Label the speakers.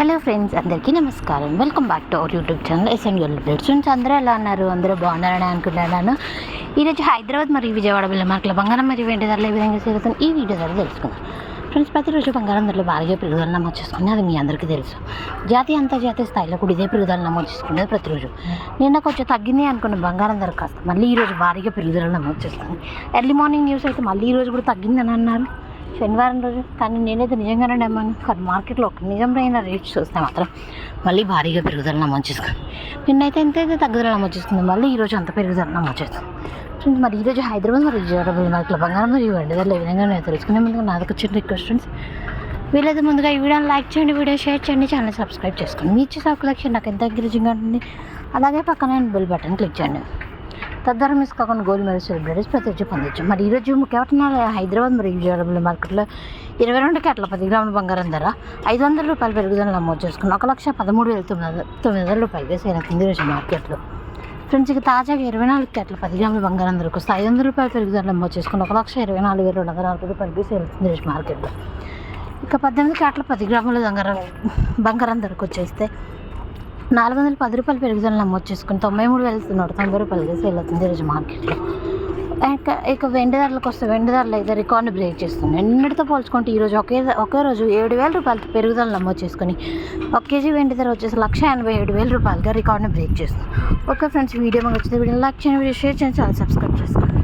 Speaker 1: Hello friends అందరికీ నమస్కారం. Welcome back to our YouTube channel. SN blood. Friends అందరూ ఎలా ఉన్నారు? అందరూ బాగున్నారని అనుకుంటున్నాను ఈరోజు హైదరాబాద్ మరియు విజయవాడ బిల్ల మార్కుల బంగారం మరియు వెండి ధరలు ఏ విధంగా జరుగుతుంది ఈ వీడియో ద్వారా తెలుసుకుందాం. ఫ్రెండ్స్ ప్రతిరోజు బంగారం ధరలు భారీగా పెరుగుదల నమోదు చేసుకుని అది మీ అందరికీ తెలుసు. జాతీయ అంతర్జాతీయ స్థాయిలో కూడా ఇదే పెరుగుదల నమోదు చేసుకునేది ప్రతిరోజు. నిన్న కొంచెం తగ్గింది అనుకున్న బంగారం ధర కాస్త మళ్ళీ ఈరోజు భారీగా పెరుగుదల నమోదు చేస్తుంది ఎర్లీ మార్నింగ్ న్యూస్ అయితే మళ్ళీ ఈరోజు కూడా తగ్గిందని అన్నారు. శనివారం రోజు కానీ నేనైతే నిజంగానే నమ్మాను కానీ మార్కెట్లో ఒక నిజమైన రేట్స్ చూస్తే మాత్రం మళ్ళీ భారీగా పెరుగుదల నమోదు చేసుకుంది నిన్నైతే ఎంత అయితే తగ్గుదల నమోదు చేసుకుంది మళ్ళీ ఈరోజు అంత పెరుగుదల నమోదు చేస్తుంది మరి ఈరోజు హైదరాబాద్ మరి విజయవాడ మార్కెట్లో బంగారం మరియు వెండి ధరలు ఏ విధంగా నేను తెలుసుకునే ముందుగా నా చిన్న రిక్వెస్ట్ ఫ్రెండ్స్ వీలైతే ముందుగా ఈ వీడియోని లైక్ చేయండి వీడియో షేర్ చేయండి ఛానల్ సబ్స్క్రైబ్ చేసుకోండి. మీ ఇచ్చే సబ్స్క్రిప్షన్ నాకు ఎంత ఎంకరేజింగ్గా ఉంటుంది. అలాగే పక్కన బెల్ బటన్ క్లిక్ చేయండి. తద్వారా మిస్ కాకుండా గోల్డ్ మెడల్ సెలబ్రిటీస్ ప్రతి పొందొచ్చు. మరి ఈరోజు ముఖ్యపట్నాల హైదరాబాద్ మరియు విజయవాడ మార్కెట్లో ఇరవై రెండు క్యాట్ల పది గ్రాముల బంగారం ధర ఐదు వందల రూపాయలు పెరుగుదల నమోదు చేసుకుని ఒక లక్ష పదమూడు వేల తొమ్మిది తొమ్మిది వందల రూపాయలు సేల్ అవుతుంది ఈరోజు మార్కెట్లో. ఫ్రెండ్స్ ఇక తాజాగా ఇరవై నాలుగు క్యాట్ల పది గ్రాముల బంగారం ధరకు వస్తే ఐదు వందల రూపాయలు పెరుగుదల నమోదు చేసుకుని ఒక లక్ష ఇరవై నాలుగు వేల రెండు వందల నలభై రూపాయలు సేల్ అవుతుంది ఈరోజు మార్కెట్లో. ఇక పద్దెనిమిది క్యాట్ల పది గ్రాముల బంగారం బంగారం ధరకు వచ్చేస్తే నాలుగు వందల పది రూపాయలు పెరుగుదల నమోదు చేసుకుని తొంభై మూడు వేల నూట తొంభై రూపాయలు సేల్ అవుతుంది ఈరోజు మార్కెట్లో. ఇక ఇక వెండి ధరలకు వస్తే వెండి ధరలు అయితే రికార్డు బ్రేక్ చేస్తుంది నిన్నటితో పోల్చుకుంటే ఈరోజు ఒకే ఒకే రోజు ఏడు వేల రూపాయలతో పెరుగుదల నమోదు చేసుకుని ఒక కేజీ వెండి ధర వచ్చేసి లక్ష ఎనభై ఏడు వేల రూపాయలుగా రికార్డుని బ్రేక్ చేస్తుంది. ఓకే ఫ్రెండ్స్ వీడియో మాకు వచ్చింది వీడియో లైక్ చేయండి వీడియో షేర్ చేయండి చాలా సబ్స్క్రైబ్ చేసుకోండి.